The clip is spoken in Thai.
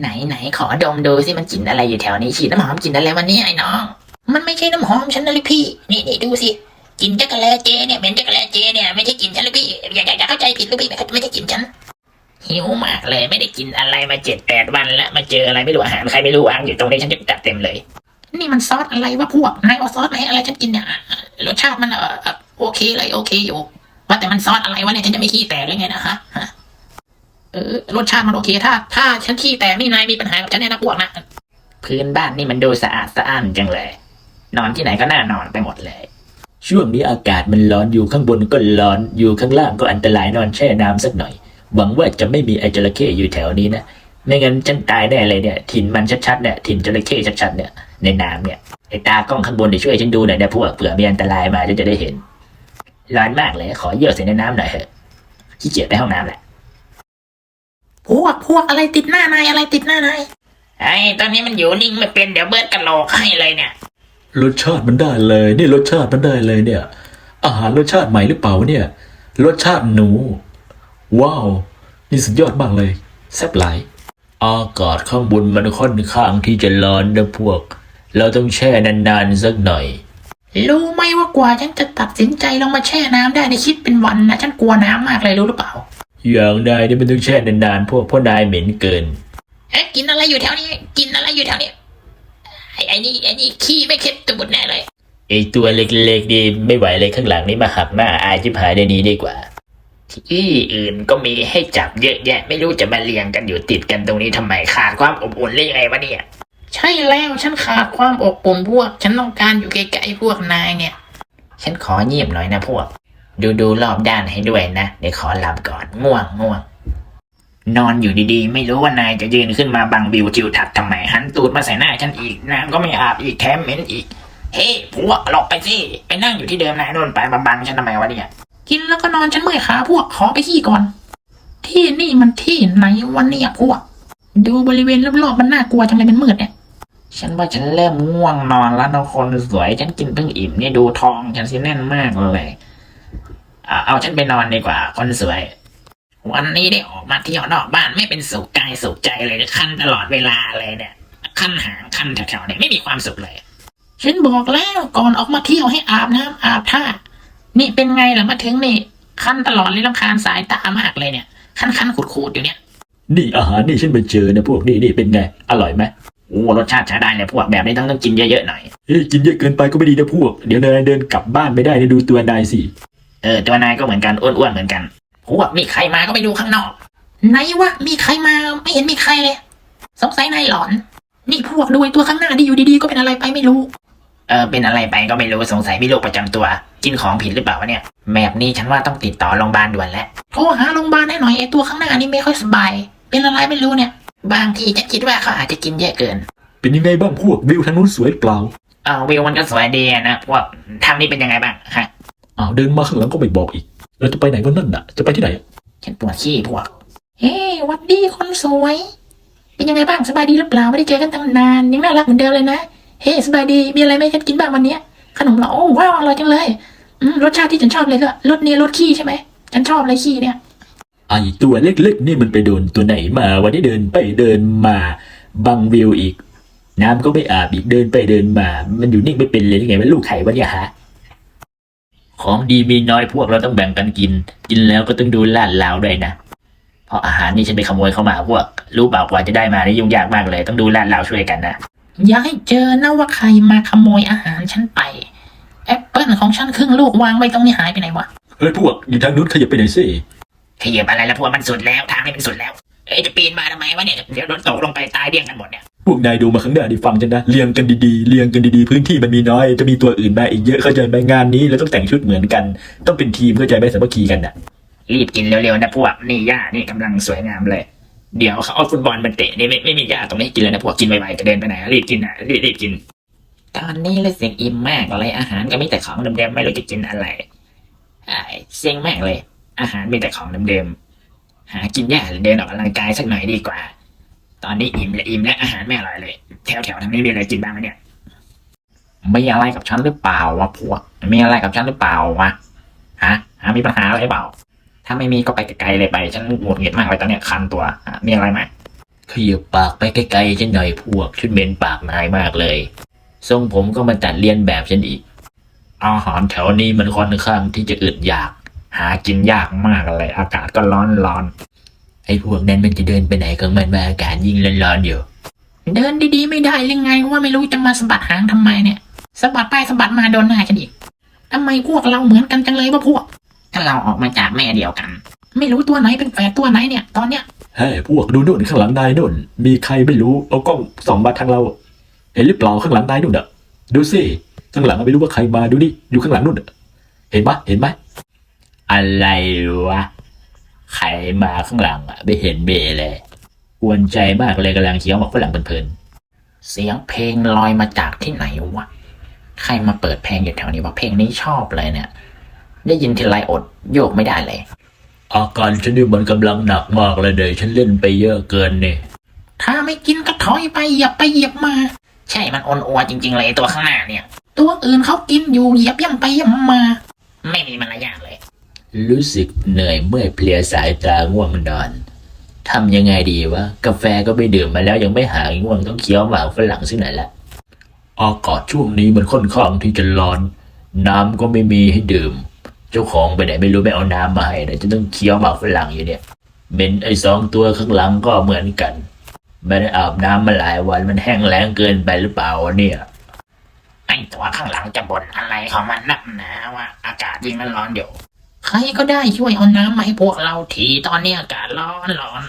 ไหนไหนขอดมดูสิมันกลิ่นอะไรอยู่แถวนี้ฉีดน้ำหอมกลิ่นอะไรวันนี้ไอ้น้อง มันไม่ใช่น้ำหอมฉันนะลูกพี่ นี่นี่ดูสิกลิ่นจักรแลเจเนี่ยเป็นจักรแลเจเนี่ยไม่ใช่กลิ่นฉันลูกพี่อย่าอย่าเข้าใจผิดลูกพี่ไม่ใช่กลิ่นฉันหิวมากเลยไม่ได้กินอะไรมาเจ็ดแปดวันแล้วมาเจออะไรไม่รู้อาหารใครไม่รู้วางอยู่ตรงนี้ฉันจะจัดเต็มเลย นี่มันซอสอะไรวะพวกนายเอาซอสไหนอะไรฉันกินเนี่ยรสชาติมันเออโอเคเลยโอเคอยู่ว่าแต่มันซอสอะไรวะเนี่ยฉันจะไม่ขี้แตกเลยไงนะฮะฮะ เออรสชาติมันโอเค ถ้า ถ้าฉันขี้แตกนี่นายมีปัญหากับฉันแน่นะพวกนะพื้นบ้านนี่มันดูสะอาดสะอ้านจังเลย นอนที่ไหนก็น่านอนไปหมดเลย ช่วงนี้อากาศมันร้อนอยู่ข้างบนก็ร้อนอยู่ข้างล่างก็อันตรายนอนแช่น้ำสักหน่อย หวังว่าจะไม่มีไอจระเข้อยู่แถวนี้นะไม่งั้นฉันตายแน่เลยเนี่ยถิ่นมันชัดๆเนี่ยถิ่นจระเข้ชัดๆเนี่ยในน้ำเนี่ยไอตากล้องข้างบนเดี๋ยวช่วยฉันดูหน่อยนะพวกเผื่อมีอันตรายมาฉันจะได้เห็นร้อนมากเลย ขอเยี่ยวใส่ในน้ำหน่อยเถอะขี้เกียจไปห้องน้ำแหละ พวกพวกอะไรติดหน้านายอะไรติดหน้านายไอ้ตอนนี้มันอยู่นิ่งไม่เป็นเดี๋ยวเบิร์ดกระโหลกให้เลยเนี่ย รสชาติมันได้เลยนี่รสชาติมันได้เลยเนี่ย อาหารรสชาติใหม่หรือเปล่าเนี่ย รสชาติหนู ว้าว นี่สุดยอดมากเลยแซ่บหลายอากาศข้างบนมันค่อนข้างที่จะร้อนนะพวก เราต้องแช่นานๆสักหน่อย รู้ไหมว่ากว่าฉันจะตัดสินใจลงมาแช่น้ำได้ในคิดเป็นวันนะ ฉันกลัวน้ำมากเลยรู้หรือเปล่า อย่างนายนี่มันต้องแช่นานๆพวกเพราะนายเหม็นเกินเอ๊ะกินอะไรอยู่แถวนี้ กินอะไรอยู่แถวนี้ไอ้ไอ้นี่ไอ้นี่ขี้ไม่เค็ดตูดแน่เลยไอตัวเล็กๆนี่ไม่ไหวเลยข้างหลังนี่มาหักหน้าอายจิบหายได้ดีดีกว่า ที่อื่นก็มีให้จับเยอะแยะ ไม่รู้จะมาเรียงกันอยู่ติดกันตรงนี้ทำไมขาดความอบอุ่นหรือยังไงวะเนี่ยใช่แล้วฉันขาดความอบอุ่นพวก ฉันต้องการอยู่ใกล้ๆพวกนายเนี่ย ฉันขอเงียบหน่อยนะพวก ดูดูรอบด้านให้ด้วยนะ เดี๋ยวขอหลับก่อน ง่วงง่วง นอนอยู่ดีๆ ไม่รู้ว่านายจะยืนขึ้นมาบังวิวทิวทัศน์ทำไม หันตูดมาใส่หน้าฉันอีกน้ำก็ไม่อาบอีกแถมเหม็นอีก เฮ้พวกหลบไปสิ ไปนั่งอยู่ที่เดิมนายโน่นไปมาบังฉันทำไมวะเนี่ย กินแล้วก็นอนฉันเมื่อยขาพวกขอไปขี้ก่อน ที่นี่มันที่ไหนวันนี้พวก ดูบริเวณรอบๆมันน่ากลัวจังเลยมันมืดเนี่ยฉันว่าฉันเริ่มง่วงนอนแล้วนะคนสวย ฉันกินเพิ่งอิ่มเนี่ยดูทอง ฉันสิแน่นมากเลย เอาเอาฉันไปนอนดีกว่า คนสวย วันนี้ได้ออกมาเที่ยวนอกบ้านไม่เป็นสุขกายสุขใจเลยคันตลอดเวลาเลยเนี่ยคันหางคันแถวๆเนี่ยไม่มีความสุขเลย ฉันบอกแล้วก่อนออกมาเที่ยวให้อาบน้ำอาบท่านี่เป็นไงล่ะมาถึงนี่คันตลอดเลยลำคาญสายตามากเลยเนี่ยคันคันขูดขูดๆอยู่เนี่ยนี่อาหารนี่ฉันไปเจอนะพวกนี่นี่เป็นไง อร่อยไหมโอ้รสชาติใช้ได้เลยพวกแบบนี้ต้องต้องกินเยอะๆหน่อยเฮ้ยกินเยอะเกินไปก็ไม่ดีนะพวก เดี๋ยวนายเดินกลับบ้านไม่ได้นะดูตัวนายสิ เออตัวนายก็เหมือนกันอ้วนๆเหมือนกันพวกมีใครมาก็ไปดูข้างนอกไหนวะมีใครมาไม่เห็นมีใครเลยสงสัยนายหลอน นี่พวกดูไอ้ตัวข้างหน้าที่อยู่ดีๆก็เป็นอะไรไปไม่รู้ เออเป็นอะไรไปก็ไม่รู้สงสัยมีโรคประจำตัว กินของผิดหรือเปล่าวะเนี่ยแบบนี้ฉันว่าต้องติดต่อโรงพยาบาลด่วนแล้วโทรหาโรงพยาบาลให้หน่อยไอ้ตัวข้างหน้านี่ไม่ค่อยสบาย เป็นอะไรไม่รู้เนี่ย บางทีฉันคิดว่าเขาอาจจะกินเยอะเกิน เป็นยังไงบ้างพวกวิวทางนู้นสวยเปล่าเออวิวมันก็สวยดีอะนะพวกทางนี้เป็นยังไงบ้างฮะอ้าวเดินมาข้างหลังก็ไม่บอกอีกเราจะไปไหนวันนั่นน่ะ จะไปที่ไหน ฉันปวดขี้พวก เฮ้หวัดดีคนสวย เป็นยังไงบ้างสบายดีหรือเปล่าไม่ได้เจอกันตั้งนานยังน่ารักเหมือนเดิมเลยนะ เฮ้สบายดีมีอะไรไหมฉันกินบ้างวันเนี้ยขนมเหรอโอ้ว้าวอร่อยจังเลยอืมรสชาติที่ฉันชอบเลยก็รสนี้รสขี้ใช่ไหมฉันชอบเลยขี้เนี่ยไอตัวเล็กๆนี่มันไปโดนตัวไหนมาวันนี้เดินไปเดินมาบังวิวอีก น้ำก็ไม่อาบอีกเดินไปเดินมา มันอยู่นิ่งไม่เป็นเลยยังไงมันลูกไข่วะเนี่ยฮะ ของดีมีน้อยพวกเราต้องแบ่งกันกิน กินแล้วก็ต้องดูลาดลาวด้วยนะ เพราะอาหารนี่ฉันไปขโมยเข้ามาพวก รู้เปล่ากว่าจะได้มานี่ยุ่งยากมากเลย ต้องดูลาดลาวช่วยกันนะ อย่าให้เจอนะว่าใครมาขโมยอาหารฉันไป แอปเปิลของฉันครึ่งลูกวางไว้ตรงนี้หายไปไหนวะ เฮ้ยพวกอยู่ทางนู้นขยับไปไหนอยสิขยับอะไรแล้วพวกมันสุดแล้วทางนี้มันสุดแล้ว เอ้ยจะปีนมาทำไมวะเนี่ย เดี๋ยวโดนตกลงไปตายเดี่ยงกันหมดเนี่ย พวกนายดูมาข้งหน้าดิฟังฉันนะเรียงกันดีๆเรียงกันดีๆพื้นที่มันมีน้อยจะมีตัวอื่นมาอีกเยอะเข้าใจไหมงานนี้เราต้องแต่งชุดเหมือนกัน ต้องเป็นทีมเข้าใจไหมสามัคคีกันน่ะรีบกินเร็วๆนะพวกนี่หญ้านี่กำลังสวยงามเลย เดี๋ยวเขาเอาฟุตบอลมันเตะนี่ไม่ไม่มีหญ้าตรงนี้กินเลยนะพวกกินไวๆจะเดินไปไหนรีบกินนะรีบรีบกิน ตอนนี้เลยเสียงอิ่มมากเลยอาหารก็มีแต่ของเดิมๆไม่รู้จะกินอะไรไอ้เซ็งมากเลย อาหารมีแต่ของเดิมๆหากินหญ้าหรือเดินออกกำลังกายสักหน่อยดีกว่า ตอนนี้อิ่มและอิ่มและอาหารไม่อร่อยเลย แถวๆทางนี้มีอะไรกินบ้างไหมเนี่ยมีอะไรกับฉันหรือเปล่าวะพวกมีอะไรกับฉันหรือเปล่าวะฮะฮะมีปัญหาอะไรเปล่า ถ้าไม่มีก็ไปไกลๆเลยไปฉันหงุดหงิดมากเลยตอนเนี้ยคันตัวมีอะไรไหมขยับปากไปไกลๆฉันหน่อยพวกชุดเหม็นปากนายมากเลยทรงผมก็มาตัดเลียนแบบฉันอีก อาหารแถวนี้มันค่อนข้างที่จะอึดอยาก หากินยากมากเลย อากาศก็ร้อนร้อน ไอ้พวกนั้นมันจะเดินไปไหนของมันมาอากาศยิ่งร้อนๆอยู่ เดินดีๆไม่ได้หรือไงว่าไม่รู้จะมาสะบัดหางทำไมเนี่ยสะบัดไปสะบัดมาโดนหน้าฉันอีกทำไมพวกเราเหมือนกันจังเลยวะพวกถ้าเราออกมาจากแม่เดียวกัน ไม่รู้ตัวไหนเป็นแฝดตัวไหนเนี่ย ตอนเนี้ยเฮ้ยพวกดูนู่นข้างหลังนายนู่นมีใครไม่รู้เอากล้องส่องมาทางเรา เห็นหรือเปล่าข้างหลังนายนู่นอะดูสิข้างหลังไม่รู้ว่าใครมาดูนี่อยู่ข้างหลังนู่นอะเห็นปะเห็นไหมอะไรวะ ใครมาข้างหลังอะไม่เห็นเบเลยกวนใจมากเลยกำลังเคี้ยวหมากฝรั่งเพลินเสียงเพลงลอยมาจากที่ไหนวะใครมาเปิดเพลงอยู่แถวนี้วะเพลงนี้ชอบเลยเนี่ย ได้ยินทีไรอดโยกไม่ได้เลยๆอาการฉันนี่มันกำลังหนักมากเลยเดี๋ยวฉันเล่นไปเยอะเกินเนี่ยถ้าไม่กินก็ถอยไปเหยียบไปเหยียบมา ใช่มันอนอัวจริง ๆ เลยไอ้ตัวข้างหน้าเนี่ย ตัวอื่นเขากินอยู่เหยียบย่ำไปย่ำมา ไม่มีมารยาทเลย รู้สึกเหนื่อยเมื่อยเพลียสายตาง่วงนอนทำยังไงดีวะ กาแฟก็ไม่ดื่มมาแล้วยังไม่หายง่วงต้องเคี้ยวหมากฝรั่งซึ่งไหนละอากาศช่วงนี้มันค่อนข้างที่จะร้อน น้ำก็ไม่มีให้ดื่ม เจ้าของไปไหนไม่รู้ไม่เอาน้ำมาให้นะจะต้องเคี้ยวหมากฝรั่งอยู่เนี่ยเมนไอ้สองตัวข้างหลังก็เหมือนกันไม่ได้อาบน้ำมาหลายวันมันแห้งแล้งเกินไปหรือเปล่าเนี่ยไอ้ตัวข้างหลังจะบ่นอะไรของมันนักหนาว่าอากาศยิ่งร้อนๆอยู่ ใครก็ได้ช่วยเอาน้ำมาให้พวกเราทีตอนนี้อากาศร้อนร้อน